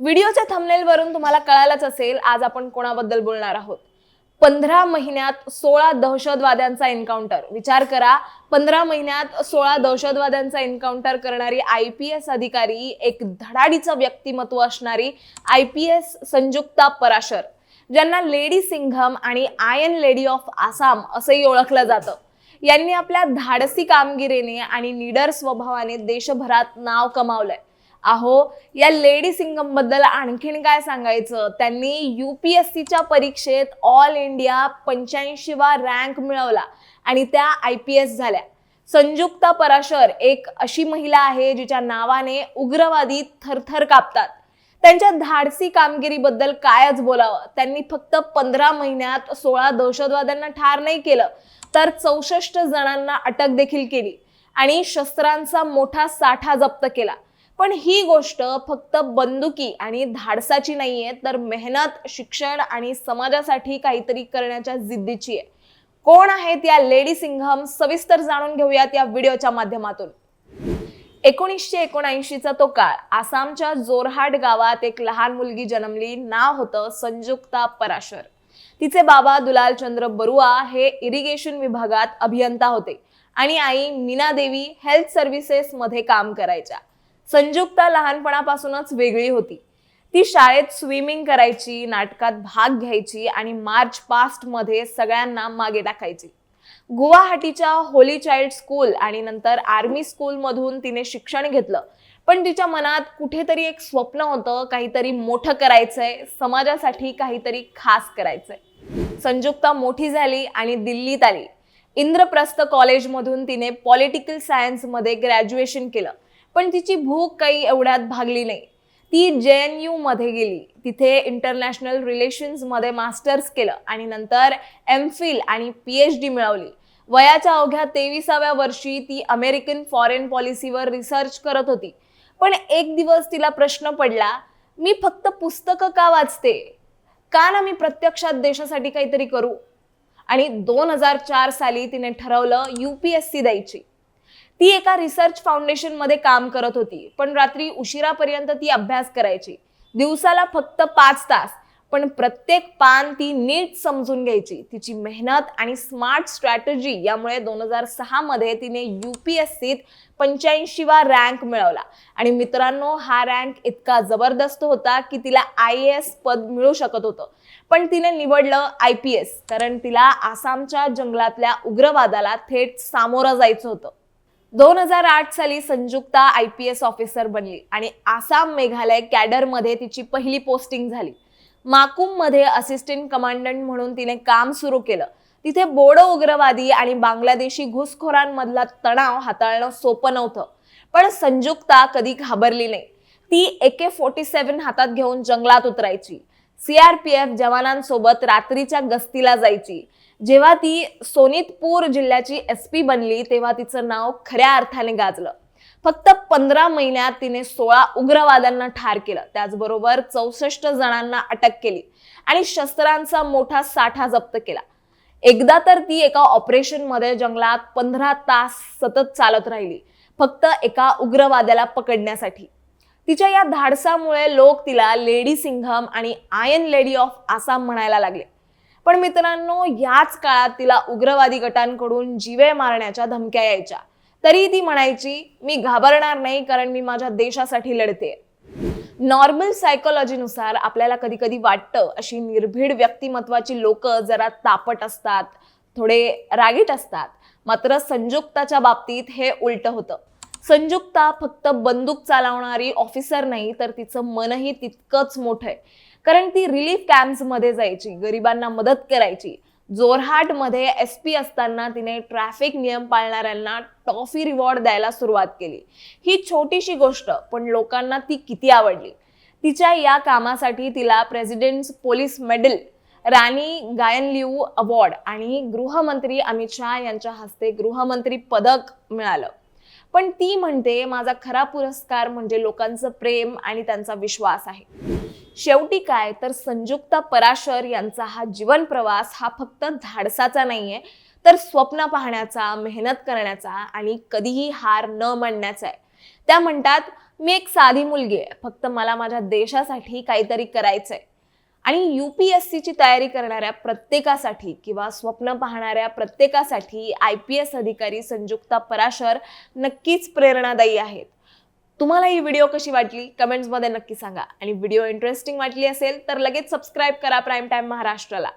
व्हिडिओच्या थंबनेलवरून तुम्हाला कळायलाच असेल आज आपण कोणाबद्दल बोलणार आहोत. पंधरा महिन्यात सोळा दहशतवाद्यांचा एन्काउंटर विचार करा पंधरा महिन्यात सोळा दहशतवाद्यांचा एन्काउंटर करणारी आय पी एस अधिकारी एक धडाडीचं व्यक्तिमत्व असणारी I P S Sanyukta Parashar ज्यांना लेडी सिंघम आणि आयन लेडी ऑफ आसाम असंही ओळखलं जातं. यांनी आपल्या धाडसी कामगिरीने आणि निडर स्वभावाने देशभरात नाव कमावलंय. अहो या लेडी सिंगमबद्दल आणखीन काय सांगायचं? त्यांनी यू पी एस सीच्या परीक्षेत ऑल इंडिया पंच्याऐंशीवा रँक मिळवला आणि त्या आय पी एस झाल्या. संयुक्ता पराशर एक अशी महिला आहे जिच्या नावाने उग्रवादी थरथर कापतात. त्यांच्या धाडसी कामगिरीबद्दल कायच बोलावं? त्यांनी फक्त पंधरा महिन्यात सोळा दहशतवाद्यांना ठार नाही केलं तर चौसष्ट जणांना अटक देखील केली आणि शस्त्रांचा मोठा साठा जप्त केला. पण ही गोष्ट फक्त बंदुकी आणि धाडसाची नाहीये तर मेहनत शिक्षण आणि समाजासाठी काहीतरी करण्याच्या जिद्दीची आहे. कोण आहेत या लेडी सिंघम? सविस्तर जाणून घेऊयात या व्हिडिओच्या माध्यमातून. एकोणीसशे एकोणऐंशीचा तो काळ. आसामच्या जोरहाट गावात एक लहान मुलगी जन्मली. नाव होतं संयुक्ता पराशर. तिचे बाबा दुलालचंद्र बरुआ हे इरिगेशन विभागात अभियंता होते आणि आई मीना देवी हेल्थ सर्व्हिसेस मध्ये काम करायच्या. संजुक्ता लहानपणापासूनच वेगळी होती. ती शाळेत स्विमिंग करायची नाटकात भाग घ्यायची आणि मार्च पास्टमध्ये सगळ्यांना मागे टाकायची. गुवाहाटीच्या होली चाइल्ड स्कूल आणि नंतर आर्मी स्कूलमधून तिने शिक्षण घेतलं. पण तिच्या मनात कुठेतरी एक स्वप्न होतं काहीतरी मोठं करायचंय समाजासाठी काहीतरी खास करायचंय. संजुक्ता मोठी झाली आणि दिल्लीत आली. इंद्रप्रस्थ कॉलेजमधून तिने पॉलिटिकल सायन्समध्ये ग्रॅज्युएशन केलं. पण तिची भूक काही एवढ्यात भागली नाही. ती जे एन यू मध्ये गेली. तिथे इंटरनॅशनल रिलेशन्समध्ये मास्टर्स केलं आणि नंतर एम फिल आणि पी एच डी मिळवली. वयाच्या अवघ्या तेविसाव्या वर्षी ती अमेरिकन फॉरेन पॉलिसीवर रिसर्च करत होती. पण एक दिवस तिला प्रश्न पडला मी फक्त पुस्तकं का वाचते? का ना मी प्रत्यक्षात देशासाठी काहीतरी करू? आणि दोन हजार चार साली तिने ठरवलं यू पी एस सी द्यायची. ती एका रिसर्च फाउंडेशनमध्ये काम करत होती. पण रात्री उशिरापर्यंत ती अभ्यास करायची. दिवसाला फक्त पाच तास पण प्रत्येक पान ती नीट समजून घ्यायची. तिची मेहनत आणि स्मार्ट स्ट्रॅटजी यामुळे दोन हजार सहा मध्ये तिने सीत पंच्याऐंशीवा रँक मिळवला. आणि मित्रांनो हा रँक इतका जबरदस्त होता की तिला आय एस पद मिळू शकत होतं. पण तिने निवडलं आय पी एस कारण तिला आसामच्या जंगलातल्या उग्रवादाला थेट सामोरं जायचं होतं. दोन हजार आठ साली Sanyukta I P S officer बनली आणि आसाम मेघालय कॅडरमध्ये तिची पहिली पोस्टिंग झाली. माकुममध्ये असिस्टंट कमांडंट म्हणून तिने काम सुरू केलं. तिथे बोडो उग्रवादी आणि बांगलादेशी घुसखोरांमधला तणाव हाताळणं सोपं नव्हतं. पण संयुक्ता कधी घाबरली नाही. ती एके फोर्टी सेव्हन हातात घेऊन जंगलात उतरायची. सीआरपीएफ जवानांसोबत रात्रीच्या गस्तीला जायची. जेव्हा ती सोनितपूर जिल्ह्याची एस पी बनली तेव्हा तिचं नाव खऱ्या अर्थाने गाजलं. फक्त पंधरा महिन्यात तिने सोळा उग्रवाद्यांना ठार केलं. त्याचबरोबर चौसष्ट जणांना अटक केली आणि शस्त्रांचा मोठा साठा जप्त केला. एकदा तर ती एका ऑपरेशनमध्ये जंगलात पंधरा तास सतत चालत राहिली फक्त एका उग्रवाद्याला पकडण्यासाठी. तिच्या या धाडसामुळे लोक तिला लेडी सिंघम आणि आयन लेडी ऑफ आसाम म्हणायला लागले. पण मित्रांनो याच काळात तिला उग्रवादी गटांकडून जीवे मारण्याच्या धमक्या यायच्या. तरी ती म्हणायची मी घाबरणार नाही कारण मी माझ्या देशासाठी लढते. नॉर्मल सायकोलॉजीनुसार आपल्याला कधी कधी वाटतं अशी निर्भीड व्यक्तिमत्वाची लोक जरा तापट असतात थोडे रागीट असतात. मात्र संयुक्ताच्या बाबतीत हे उलट होतं. संयुक्ता फक्त बंदूक चालवणारी ऑफिसर नाही तर तिचं मनही तितकंच मोठं आहे. कारण ती रिलीफ कॅम्प्समध्ये जायची गरिबांना मदत करायची. जोरहाटमध्ये एस पी असताना तिने ट्रॅफिक नियम पाळणाऱ्यांना टॉफी रिवॉर्ड द्यायला सुरुवात केली. ही छोटीशी गोष्ट पण लोकांना ती किती आवडली. तिच्या या कामासाठी तिला president's police medal Rani Gaidinliu award आणि गृहमंत्री अमित शहा यांच्या हस्ते गृहमंत्री पदक मिळालं. पण ती म्हणते माझा खरा पुरस्कार म्हणजे लोकांचं प्रेम आणि त्यांचा विश्वास आहे. शेवटी काय? तर संयुक्ता पराशर यांचा हा जीवन प्रवास हा फक्त धाडसाचा नाहीये तर स्वप्न पाहण्याचा मेहनत करण्याचा आणि कधीही हार न मानण्याचा आहे. त्या म्हणतात मी एक साधी मुलगी आहे फक्त मला माझ्या देशासाठी काहीतरी करायचंय. आणि यू पी एस सीची तयारी करणाऱ्या प्रत्येकासाठी किंवा स्वप्न पाहणाऱ्या प्रत्येकासाठी आय पी एस अधिकारी संयुक्ता पराशर नक्कीच प्रेरणादायी आहेत. तुम्हाला ही व्हिडिओ कशी वाटली? कमेंट्समध्ये नक्की सांगा. आणि व्हिडिओ इंटरेस्टिंग वाटली असेल तर लगेच सबस्क्राईब करा प्राईम टाईम महाराष्ट्राला.